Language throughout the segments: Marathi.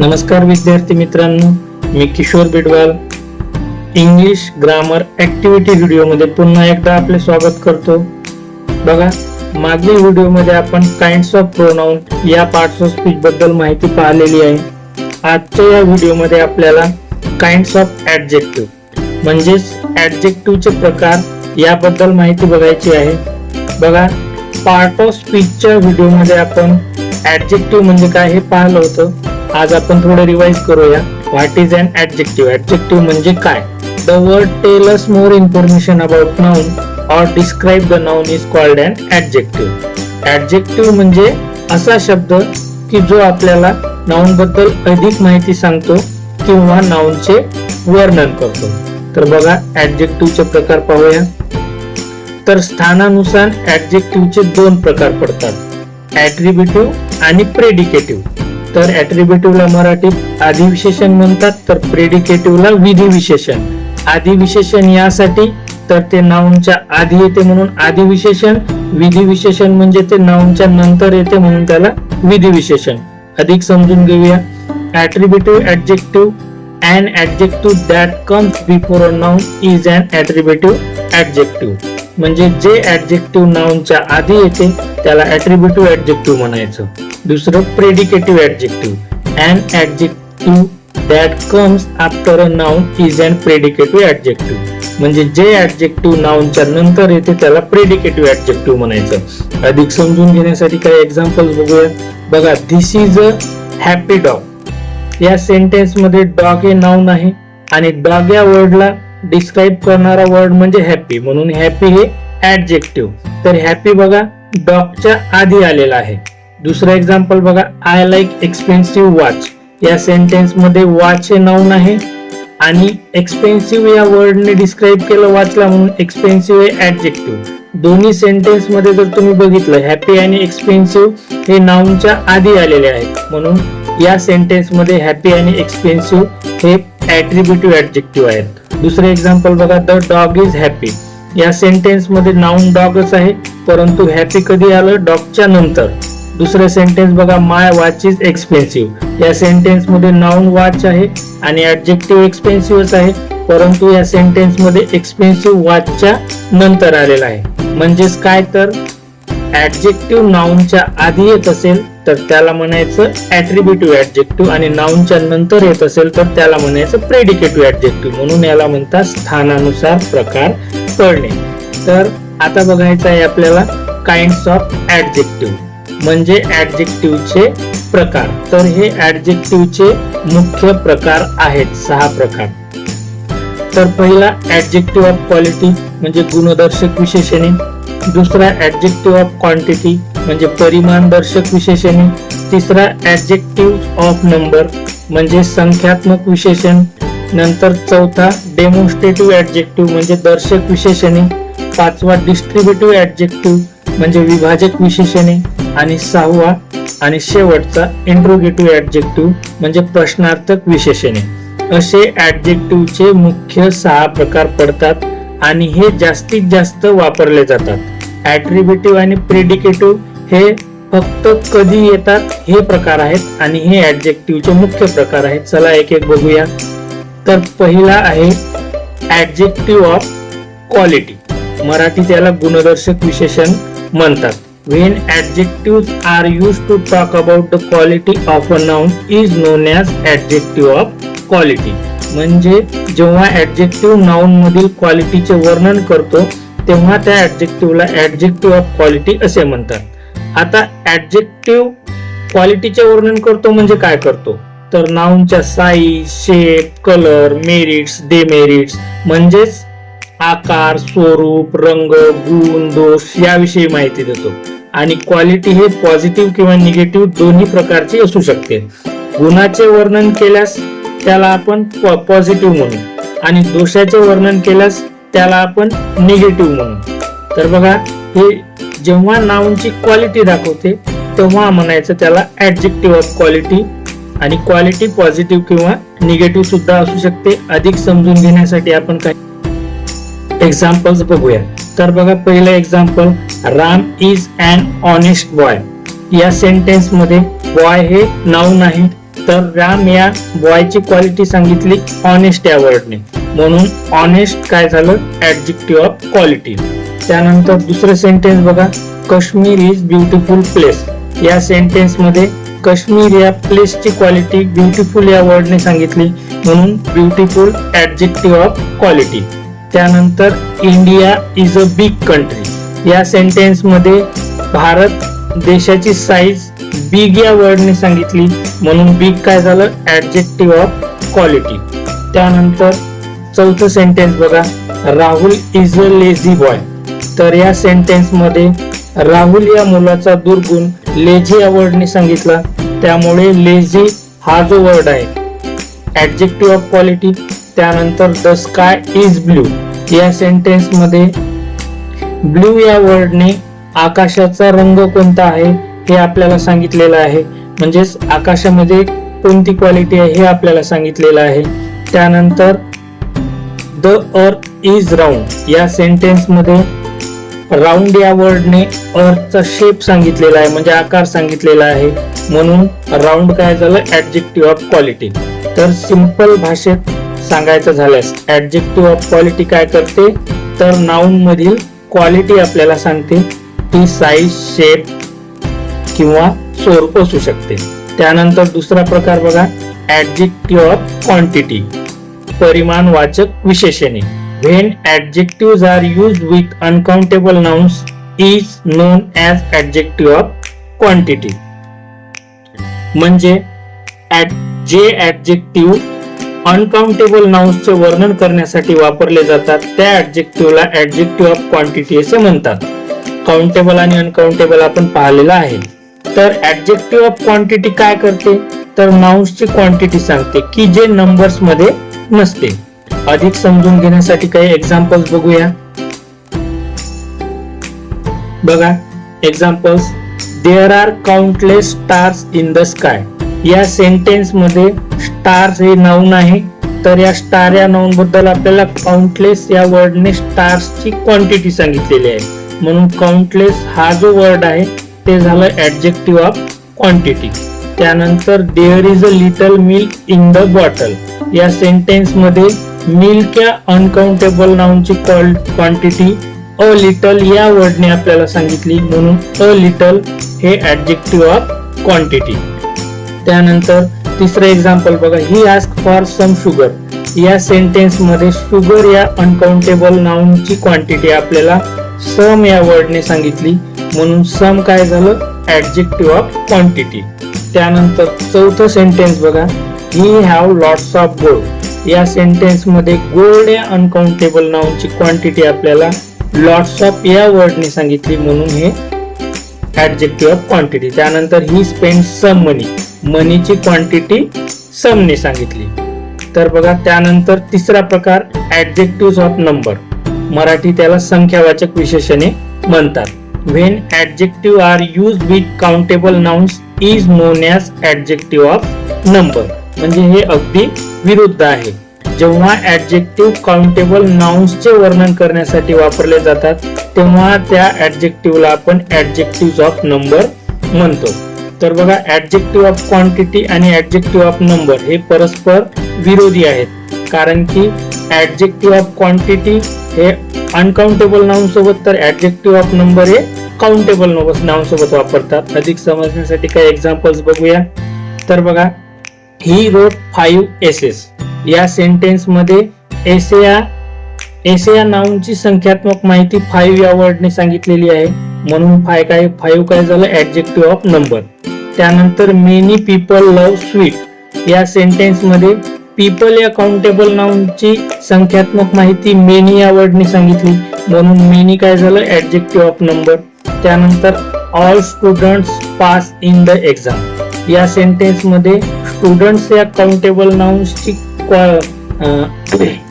नमस्कार विद्यार्थी मित्रांनो मी Kishor Bidwal. English grammar activity व्हिडिओमध्ये पुन्हा एकदा आपले स्वागत करतो. बघा मागील व्हिडिओमध्ये आपण काइंड्स ऑफ प्रोनाऊन या पार्ट्स ऑफ स्पीच बद्दल माहिती पाहिलेली आहे. आजच्या या व्हिडिओमध्ये आपल्याला काइंड्स ऑफ ऍडजेक्टिव्ह म्हणजेच ऍडजेक्टिव्हचे प्रकार याबद्दल माहिती बघायची आहे. बघा पार्ट ऑफ स्पीचच्या व्हिडिओमध्ये आपण ऍडजेक्टिव्ह म्हणजे काय हे पाहिलं होतं. आज आपण थोडं रिवाइज करूया. What is an adjective adjective म्हणजे काय? The word tell us more information about noun or describe the noun is called an adjective adjective म्हणजे असा शब्द की जो आपल्याला नाऊन बद्दल अधिक माहिती सांगतो किंवा नाउनचे वर्णन करतो. तर बघा ऍडजेक्टिव्हचे प्रकार पाहूया. तर स्थानानुसार ऍडजेक्टिव्हचे दोन प्रकार पडतात. ऍट्रिब्युटिव्ह आणि प्रेडिकेटिव्ह तर ऍट्रिब्युटिव्हला मराठीत आदिविशेषण म्हणतात तर प्रेडिकेटिव्हला विधिविशेषण. आदिविशेषण यासाठी तर ते नाऊनच्या आधी येते म्हणून आदिविशेषण विधिविशेषण म्हणजे ते नाऊनच्या नंतर येते म्हणून त्याला विधिविशेषण. अधिक समजून घेऊया. Attributive adjective an adjective that comes before a noun is an attributive adjective. म्हणजे जे ऍडजेक्टिव्ह नाउनच्या आधी येते त्याला ऍट्रिब्युटिव्ह ऍडजेक्टिव्ह म्हणायचं. दुसरं predicative adjective and adjective that comes after a noun is and predicative adjective म्हणजे जे ऍडजेक्टिव्ह नाउनच्या नंतर येते त्याला प्रेडिकेटिव्ह ऍडजेक्टिव्ह म्हणायचं. अधिक समजून घेण्यासाठी काही एक्झाम्पल्स बघूया. बघा this is a happy dog या सेंटेन्समध्ये डॉग हे नाऊन आहे. आणि डॉग या वर्डला डिस्क्राईब करणारा वर्ड म्हणजे हॅपी म्हणून हॅपी हे ऍडजेक्टिव्ह तर हॅपी बघा डॉगच्या आधी आलेला आहे. दुसरं एक्झाम्पल बघा आय लाईक एक्सपेन्सिव्ह वॉच या सेंटेन्समध्ये वॉच हे नाऊन आहे. आणि एक्सपेन्सिव्ह या वर्डने डिस्क्राईब केलं वाचला म्हणून एक्सपेन्सिव्ह हे ऍडजेक्टिव्ह दोन्ही सेंटेन्समध्ये जर तुम्ही बघितलं हॅपी आणि एक्सपेन्सिव्ह हे नाऊनच्या आधी आलेले आहेत. म्हणून या सेंटेन्समध्ये हॅपी आणि एक्सपेन्सिव्ह हे ऍट्रिब्युटिव्ह ऍडजेक्टिव्ह आहेत. दुसरे एक्झाम्पल बघा द डॉग इज हॅपी या सेंटेन्समध्ये नाऊन डॉगच आहे परंतु हॅपी कधी आलं? डॉगच्या नंतर. दुसरं सेंटेन्स बघा माय वॉच इज एक्सपेन्सिव्ह या सेंटेन्समध्ये नाऊन वॉच आहे आणि ऍडजेक्टिव्ह एक्सपेन्सिव्हच आहे परंतु या सेंटेन्समध्ये एक्सपेन्सिव्ह वॉचच्या नंतर आलेला आहे. म्हणजेच काय तर? ऍडजेक्टिव्ह नाऊनच्या आधी येत असेल तर त्याला म्हणायचं ऍट्रिब्युटिव्ह ऍडजेक्टिव्ह आणि नाऊनच्या नंतर येत असेल तर त्याला म्हणायचं प्रेडिकेटिव्ह ऍडजेक्टिव्ह म्हणून याला म्हणतात स्थानानुसार प्रकार पडणे तर आता बघायचं आहे आपल्याला काइंड्स ऑफ ऍडजेक्टिव्ह म्हणजे ऍडजेक्टिव्हचे प्रकार. तर हे ऍडजेक्टिव्हचे मुख्य प्रकार आहेत. सहा प्रकार. तर पहिला ऍडजेक्टिव्ह ऑफ क्वालिटी म्हणजे गुणदर्शक विशेषणे. दुसरा ऍडजेक्टिव्ह ऑफ क्वांटिटी म्हणजे परिमाणदर्शक विशेषणे तिसरा ऍडजेक्टिव्ह ऑफ नंबर म्हणजे संख्यात्मक विशेषण नंतर चौथा डेमॉन्स्ट्रेटिव्ह ऍडजेक्टिव्ह म्हणजे दर्शक विशेषणे पाचवा डिस्ट्रीब्युटिव्ह ऍडजेक्टिव्ह म्हणजे विभाजक विशेषणे आणि सहावा आणि शेवटचा इंट्रोगेटिव्ह ऍडजेक्टिव्ह म्हणजे प्रश्नार्थक विशेषणे. असे ऍडजेक्टिव्हचे मुख्य सहा प्रकार पडतात आणि हे जास्तीत जास्त वापरले जातात. ऍट्रिब्युटिव्ह आणि प्रेडिकेटिव्ह हे फक्त कधी येतात हे प्रकार आहेत आणि हे ऍडजेक्टिव्हचे मुख्य प्रकार आहेत. चला एक एक बघूया. तर पहिला आहे ऍडजेक्टिव्ह ऑफ क्वालिटी मराठी त्याला गुणदर्शक विशेषण म्हणतात. When adjectives are used to talk about the quality of a noun is known as adjective of quality. म्हणजे जेव्हा ऍडजेक्टिव्ह नाउन मधील क्वालिटीचे वर्णन करतो तेव्हा त्या ऍडजेक्टिव्हला ऍडजेक्टिव्ह ऑफ क्वालिटी असे म्हणतात. आता ऍडजेक्टिव्ह क्वालिटीचे वर्णन करतो म्हणजे काय करतो? तर नाऊनच्या size shape colour merits demerits म्हणजेच आकार स्वरूप रंग गुण दोष याविषयी माहिती देतो. आणि क्वालिटी हे पॉझिटिव्ह किंवा निगेटिव्ह दोन्ही प्रकारची असू शकते. गुणाचे वर्णन केल्यास त्याला आपण पॉझिटिव्ह म्हणू. आणि दोषाचे वर्णन केल्यास त्याला आपण निगेटिव्ह म्हणू. तर बघा हे जेव्हा नाऊनची क्वालिटी दाखवते तेव्हा म्हणायचं त्याला ऍडजेक्टिव्ह ऑफ क्वालिटी आणि क्वालिटी पॉझिटिव्ह किंवा निगेटिव्ह सुद्धा असू शकते. अधिक समजून घेण्यासाठी आपण काही एक्झाम्पल्स बघूया. तर बघा पहिलं example Ram is an honest boy या सेंटेन्समध्ये बॉय हे नाऊन आहे तर राम या बॉयची क्वालिटी सांगितली ऑनेस्ट या वर्डने म्हणून ऑनेस्ट काय झालं? ऍडजेक्टिव्ह ऑफ क्वालिटी त्यानंतर दुसरं सेंटेन्स बघा. काश्मीर इज ब्युटिफुल प्लेस या सेंटेन्समध्ये काश्मीर या प्लेसची क्वालिटी ब्युटिफुल या वर्डने सांगितली. म्हणून ब्युटिफुल ऍडजेक्टिव्ह ऑफ क्वालिटी त्यानंतर India is a big country या सेंटेन्समध्ये भारत देशाची साईज बिग या वर्डने सांगितली. म्हणून बिग काय झालं? ऍडजेक्टिव्ह ऑफ क्वालिटी त्यानंतर चौथं सेंटेन्स बघा. Rahul is a lazy boy तर या सेंटेन्समध्ये राहुल या मुलाचा दुर्गुण लेझी या वर्डने सांगितला. त्यामुळे लेझी हा जो वर्ड आहे ऍडजेक्टिव्ह ऑफ क्वालिटी त्यानंतर द स्काय इज ब्ल्यू या सेंटेन्समध्ये ब्ल्यू या वर्डने आकाशाचा रंग कोणता आहे हे आपल्याला सांगितलेलं आहे. म्हणजेच आकाशामध्ये कोणती क्वालिटी आहे हे आपल्याला सांगितलेलं आहे. त्यानंतर द अर्थ इज राऊंड या सेंटेन्समध्ये राऊंड या वर्डने अर्थचा शेप सांगितलेला आहे म्हणजे आकार सांगितलेला आहे. म्हणून राऊंड काय झालं? ऍडजेक्टिव्ह ऑफ क्वालिटी तर सिंपल भाषेत सांगायचं झाल्यास ऍडजेक्टिव्ह ऑफ क्वालिटी काय करते? तर नाऊन मधील क्वालिटी आपल्याला सांगते. ती साईज शेप किंवा स्वरूप असू शकते. त्यानंतर दुसरा प्रकार बघा. ऍडजेक्टिव्ह ऑफ क्वांटिटी परिमाणवाचक विशेषणे. When adjective are used with uncountable nouns is known as adjective of quantity म्हणजे जे ऍडजेक्टिव्ह अनकाउंटेबल नाउन्सचे वर्णन करण्यासाठी वापरले जातात त्या ऍडजेक्टिव्हला ऍडजेक्टिव्ह ऑफ क्वांटिटी असे म्हणतात. काउंटेबल आणि अनकाउंटेबल आपण पाहिलेलं आहे. तर ऍडजेक्टिव्ह ऑफ क्वांटिटी काय करते? तर नाउन्सची क्वांटिटी सांगते की जे नंबर्समध्ये नसते. अधिक समजून घेण्यासाठी काही एक्झाम्पल्स बघूया. बघा examples there are countless stars in the sky या सेंटेन्समध्ये स्टार्स हे नाऊन आहे. तर या स्टार या नाऊन बद्दल आपल्याला काउंटलेस या वर्डने स्टार्सची क्वांटिटी सांगितलेली आहे. म्हणून काउंटलेस हा जो वर्ड आहे ते झालं ऍडजेक्टिव्ह ऑफ क्वांटिटी त्यानंतर there is a little milk in the bottle या सेंटेन्समध्ये मिलक्या या अनकाउंटेबल नाऊनची क्वांटिटी अ लिटल या वर्डने आपल्याला सांगितली. म्हणून अ लिटल हे ऍडजेक्टिव्ह ऑफ क्वांटिटी त्यानंतर तिसरं एक्झाम्पल बघा. He ask for some sugar या सेंटेन्समध्ये शुगर या अनकाउंटेबल नाऊनची क्वांटिटी आपल्याला सम या वर्डने सांगितली. म्हणून सम काय झालं? ऍडजेक्टिव्ह ऑफ क्वांटिटी त्यानंतर चौथं सेंटेन्स बघा. He have lots of gold या सेंटेन्समध्ये गोल्ड या अनकाउंटेबल नाऊनची क्वांटिटी आपल्याला लॉट्स ऑफ या वर्डने सांगितली म्हणून हे ऍडजेक्टिव्ह ऑफ क्वांटिटी त्यानंतर ही स्पेंड सम मनी मनीची क्वांटिटी समने सांगितली. तर बघा त्यानंतर तिसरा प्रकार ऍडजेक्टिव्ह ऑफ नंबर मराठी त्याला संख्यावाचक विशेषणे म्हणतात. When adjective are use with countable nouns is known as adjective of number म्हणजे हे अगदी विरुद्ध आहे. जेव्हा ऍडजेक्टिव्ह काउंटेबल नाउन्सचे वर्णन करण्यासाठी वापरले जातात तेव्हा त्या ऍडजेक्टिव्हला आपण ऍडजेक्टिव्ह ऑफ नंबर म्हणतो. तर बघा ऍडजेक्टिव्ह ऑफ क्वांटिटी आणि ऍडजेक्टिव्ह ऑफ नंबर हे परस्पर विरोधी आहेत. कारण की ऍडजेक्टिव्ह ऑफ क्वांटिटी हे अनकाउंटेबल नाउन सोबत तर ऍडजेक्टिव्ह ऑफ नंबर हे काउंटेबल नाउन सोबत वापरतात. अधिक समजण्यासाठी काही एक्झाम्पल्स बघूया. तर बघा ही रोट फाईव्ह एसेस या सेंटेन्समध्ये एसेया नाऊनची संख्यात्मक माहिती फाईव्ह या वर्डने सांगितलेली आहे. म्हणून फाय काय फाईव्ह काय झालं? ऍडजेक्टिव्ह ऑफ नंबर त्यानंतर मेनी पीपल लव स्वीट या सेंटेन्समध्ये पीपल या काउंटेबल नाऊनची संख्यात्मक माहिती मेनी या वर्डने सांगितली. म्हणून मेनी काय झालं? ऍडजेक्टिव्ह ऑफ नंबर त्यानंतर all students pass in the exam या सेंटेन्समध्ये स्टुडंट्स या काउंटेबल नाउन्सची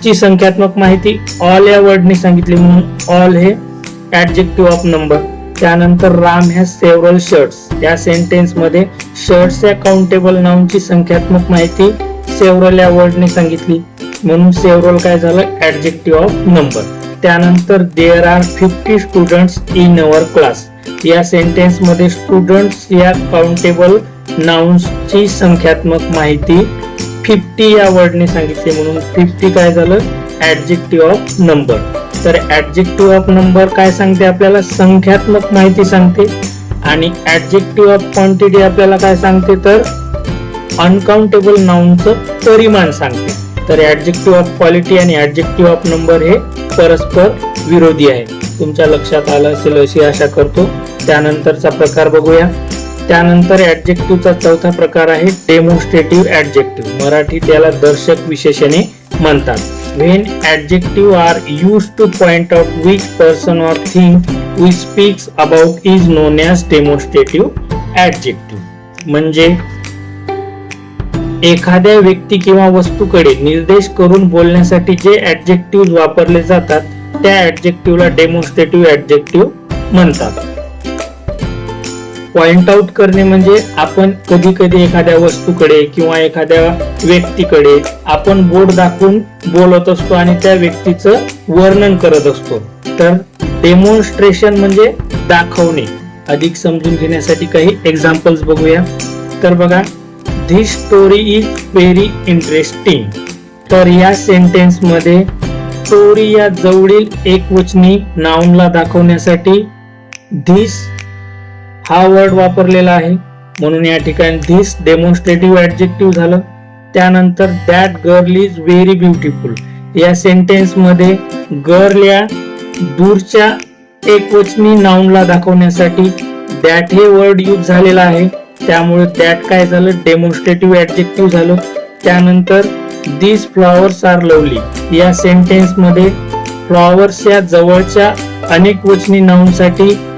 ची संख्यात्मक माहिती ऑल या वर्डने सांगितली. म्हणून ऑल हे ऍडजेक्टिव्ह ऑफ नंबर त्यानंतर राम ह्या सेव्हरल शर्ट्स या सेंटेन्समध्ये शर्ट्स या काउंटेबल नाउनची संख्यात्मक माहिती सेव्हरल या वर्डने सांगितली. म्हणून सेव्हरल काय झालं? ऍडजेक्टिव्ह ऑफ नंबर त्यानंतर there are fifty students in our class या सेंटेन्समध्ये स्टुडंट्स या काउंटेबल नाउन्सची संख्यात्मक माहिती फिफ्टी या वर्डने सांगितली म्हणून फिफ्टी काय झालं? ऍडजेक्टिव्ह ऑफ नंबर तर ऍडजेक्टिव्ह ऑफ नंबर काय सांगते आपल्याला? संख्यात्मक माहिती सांगते. आणि ऍडजेक्टिव्ह ऑफ क्वांटिटी आपल्याला काय सांगते? तर अनकाउंटेबल नाउनचं परिमाण सांगते. तर ऍडजेक्टिव्ह ऑफ क्वालिटी आणि ऍडजेक्टिव्ह ऑफ नंबर हे परस्पर विरोधी आहे. तुमच्या लक्षात आलं असेल अशी आशा करतो. त्यानंतरचा प्रकार बघूया. त्यानंतर ऍडजेक्टिव्हचा चौथा प्रकार आहे डेमॉन्स्ट्रेटिव्ह ऍडजेक्टिव्ह मराठी त्याला दर्शक विशेषणे म्हणतात. When adjective are use to point of which person or thing we speaks about is known as demonstrative adjective म्हणजे एखाद्या व्यक्ती किंवा वस्तूकडे निर्देश करून बोलण्यासाठी जे ऍडजेक्टिव्ह वापरले जातात त्या ऍडजेक्टिव्हला डेमॉन्स्ट्रेटिव्ह ऍडजेक्टिव्ह म्हणतात. पॉइंट आउट करणे म्हणजे आपण कधी कधी एखाद्या वस्तूकडे किंवा एखाद्या व्यक्तीकडे आपण बोट दाखवून बोलत असतो आणि त्या व्यक्तीचं वर्णन करत असतो. तर डेमॉन्स्ट्रेशन म्हणजे दाखवणे. अधिक समजून घेण्यासाठी काही एक्झाम्पल्स बघूया. तर बघा this story is very interesting तर या सेंटेन्समध्ये स्टोरी या जवळील एकवचनी नाउनला दाखवण्यासाठी धिस हा वर्ड वापरलेला आहे. म्हणून या ठिकाणी धिस डेमॉन्स्ट्रेटिव्ह ऍडजेक्टिव्ह झालं. त्यानंतर that girl is very beautiful या सेंटेन्समध्ये गर्ल या दूरच्या एकवचनी नाऊनला दाखवण्यासाठी दॅट हे वर्ड यूज झालेला आहे. त्यामुळे दॅट काय झालं? डेमॉन्स्ट्रेटिव्ह ऍडजेक्टिव्ह झालं. त्यानंतर दिस फ्लॉवर्स आर लवली या सेंटेन्समध्ये फ्लॉवर्स या जवळच्या अनेक वचनी नाऊनसाठी साठी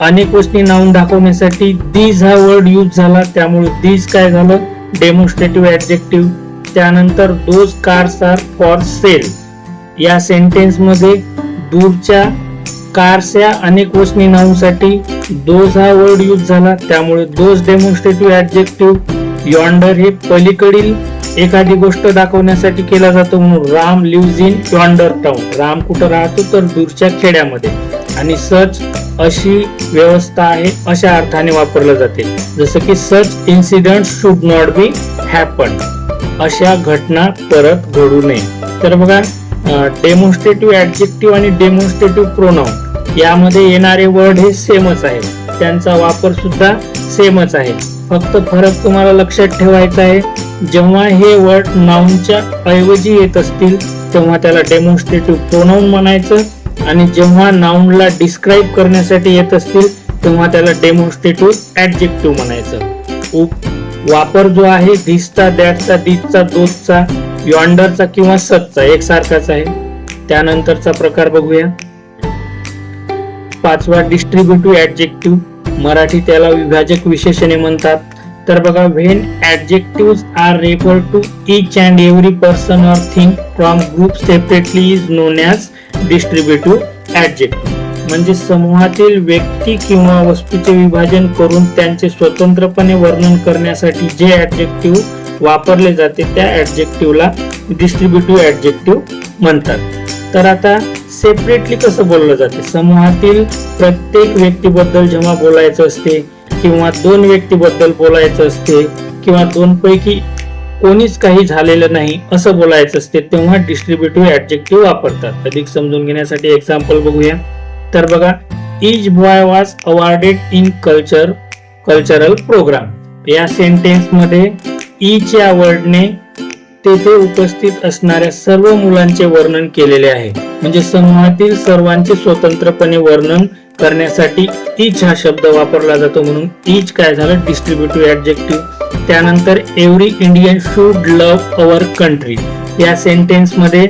अनेक गोष्टी नावून दाखवण्यासाठी दीज हा वर्ड यूज झाला. त्यामुळे दीज काय झालं? डेमॉन्स्ट्रेटिव्ह ॲडजेक्टिव्ह त्यानंतर those cars are for sale या सेंटेन्समध्ये दूरच्या कार्स या अनेक वचनी नावसाठी दोज हा वर्ड यूज झाला. त्यामुळे दोज डेमॉन्स्ट्रेटिव्ह ॲडजेक्टिव्ह यॉन्डर हे पलीकडील एखादी गोष्ट दाखवण्यासाठी केला जातो म्हणून Ram lives in yonder town Ram कुठं राहतो? तर दूरच्या खेड्यामध्ये. आणि सच अशी व्यवस्था आहे अशा अर्थाने वापरलं जाते. जसं की such incident should not be happen अशा घटना परत घडू नये. तर बघा डेमॉन्स्ट्रेटिव्ह ऍडजेक्टिव्ह आणि डेमॉन्स्ट्रेटिव्ह प्रोनाउन यामध्ये येणारे वर्ड हे सेमच आहे त्यांचा वापर सुद्धा सेमच आहे. फक्त फरक तुम्हाला लक्षात ठेवायचा आहे जेव्हा हे वर्ड नाउनच्या ऐवजी येत असतील तेव्हा त्याला डेमॉन्स्ट्रेटिव्ह प्रोनाऊन म्हणायचं आणि जेव्हा नाऊनला डिस्क्राईब करण्यासाठी येत असतील तेव्हा त्याला डेमॉन्स्ट्रेटिव्ह ऍडजेक्टिव्ह म्हणायचं. उप- वापर जो आहे धिसचा दॅटचा दिसचा दोसचा यॉन्डरचा किंवा सचचा एकसारखाच आहे. त्यानंतरचा प्रकार बघूया. पाचवा डिस्ट्रीब्युटिव्ह ऍडजेक्टिव्ह मराठी त्याला विभाजक विशेषणे म्हणतात. तर बघा when adjective are refer to each and every person or thing from group separately is known as distributive adjective म्हणजे समूहातील व्यक्ती किंवा वस्तूचे विभाजन करून त्यांचे स्वतंत्रपणे वर्णन करण्यासाठी जे ऍडजेक्टिव्ह वापरले जाते त्या ऍडजेक्टिव्हला डिस्ट्रीब्युटिव्ह ऍडजेक्टिव्ह म्हणतात. तर आता सेपरेटली कसं बोललं जाते? समूहातील प्रत्येक व्यक्तीबद्दल जेव्हा बोलायचं असते किंवा दोन व्यक्तीबद्दल बोलायचं असते किंवा दोन पैकी कोणीच काही झालेलं नाही असं बोलायचं असते तेव्हा डिस्ट्रीब्युटिव्ह ऍडजेक्टिव्ह वापरतात. अधिक समजून घेण्यासाठी एक्झाम्पल बघूया. तर बघा each boy was awarded in culture cultural programme या सेंटेन्समध्ये इच या वर्डने तेथे उपस्थित असणाऱ्या सर्व मुलांचे वर्णन केलेले आहे. म्हणजे समूहातील सर्वांचे स्वतंत्रपणे वर्णन करण्यासाठी इच हा शब्द वापरला जातो म्हणून इच काय झालं? डिस्ट्रीब्युटिव्ह ऍडजेक्टिव्ह त्यानंतर every Indian should love our country. या सेंटेन्समध्ये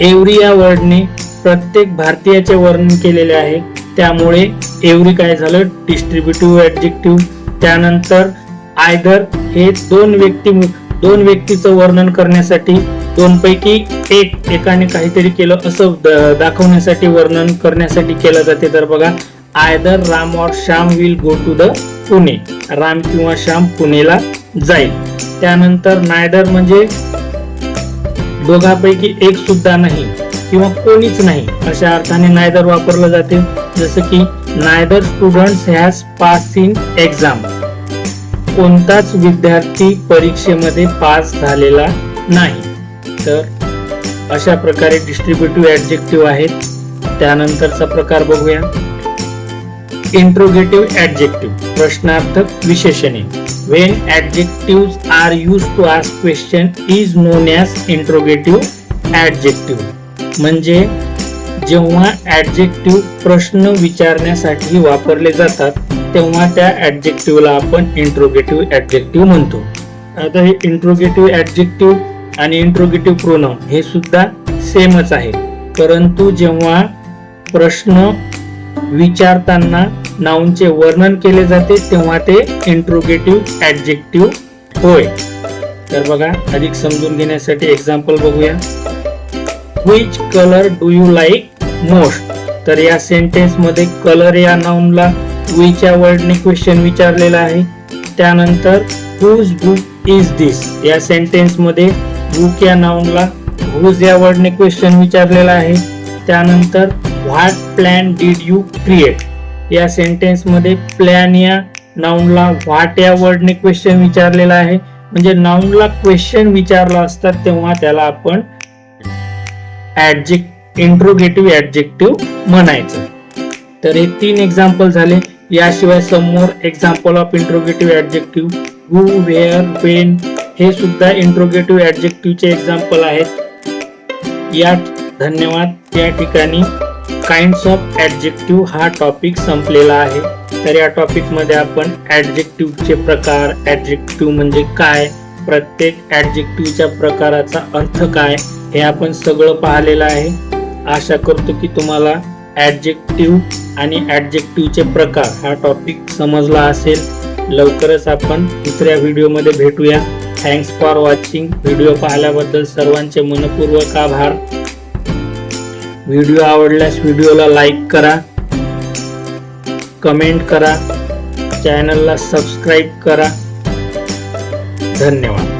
एव्हरी या वर्डने प्रत्येक भारतीयाचे वर्णन केलेले आहे. त्यामुळे एव्हरी काय झालं? Distributive adjective. त्यानंतर आयदर हे दोन व्यक्ती दोन व्यक्तीचं वर्णन करण्यासाठी दोन पैकी एक एकाने काहीतरी केलं असं दाखवण्यासाठी वर्णन करण्यासाठी केलं जाते. तर बघा आयदर राम और Shyam will go to the Pune. Ram किंवा श्याम पुणेला जाईल. त्यानंतर नायदर म्हणजे दोघांपैकी एक सुद्धा नाही किंवा कोणीच नाही अशा अर्थाने नायदर वापरलं जाते. जसं की neither student has pass in exam कोणताच विद्यार्थी परीक्षेमध्ये पास झालेला नाही. तर अशा प्रकारे डिस्ट्रीब्युटिव्ह ऍडजेक्टिव्ह आहेत. त्यानंतरचा प्रकार बघूया. इंट्रोगेटिव्ह ऍडजेक्टिव्ह प्रश्नार्थक विशेषणे. When adjective are use to ask question is known as interrogative adjective म्हणजे जेव्हा ऍडजेक्टिव्ह प्रश्न विचारण्यासाठी वापरले जातात तेव्हा त्या ऍडजेक्टिव्हला आपण इंट्रोगेटिव्ह ऍडजेक्टिव्ह म्हणतो. आता हे इंट्रोगेटिव्ह ऍडजेक्टिव्ह आणि इंट्रोगेटिव्ह प्रोनाउन हे सुद्धा सेमच आहे. परंतु जेव्हा प्रश्न विचारताना नाऊनचे वर्णन केले जाते तेव्हा ते इंट्रोगेटिव्ह ऍडजेक्टिव्ह होय. तर बघा अधिक समजून घेण्यासाठी एक्झाम्पल बघूया. Which colour do you like most तर या सेंटेन्समध्ये कलर या नाऊनला विच्या वर्डने क्वेश्चन विचारलेला आहे. त्यानंतर हुज बुक इज दिस या सेंटेन्समध्ये बुक या नाऊनला हुज या वर्डने क्वेश्चन विचारलेला आहे. त्यानंतर what plan did you create या सेंटेन्समध्ये प्लॅन या नाऊनला व्हॉट या वर्डने क्वेश्चन विचारलेला आहे. म्हणजे नाऊनला क्वेश्चन विचारला असतात तेव्हा त्याला आपण ऍडजेक्ट इंट्रोगेटिव्ह ऍडजेक्टिव्ह म्हणायचं. तर हे तीन एक्झाम्पल झाले. याशिवाय समोर example of interrogative adjective who where when हे सुद्धा इंट्रोगेटिव्ह ऍडजेक्टिव्हचे एक्झाम्पल आहेत. यात धन्यवाद. या ठिकाणी काइंड्स ऑफ ऍडजेक्टिव्ह हा टॉपिक संपलेला आहे. तर या टॉपिकमध्ये आपण ऍडजेक्टिव्हचे प्रकार ऍडजेक्टिव्ह म्हणजे काय प्रत्येक ऍडजेक्टिव्हच्या प्रकाराचा अर्थ काय हे आपण सगळं पाहिलेलं आहे. आशा करतो की तुम्हाला ऍडजेक्टिव्ह आणि ऍडजेक्टिव्हचे प्रकार हा टॉपिक समजला असेल. लवकरच आपण दुसऱ्या व्हिडिओमध्ये भेटूया. थँक्स फॉर वॉचिंग व्हिडिओ पाहिल्याबद्दल सर्वांचे मनपूर्वक आभार. व्हिडिओ आवडल्यास व्हिडिओला लाईक करा. कमेंट करा. चॅनलला सबस्क्राईब करा. धन्यवाद.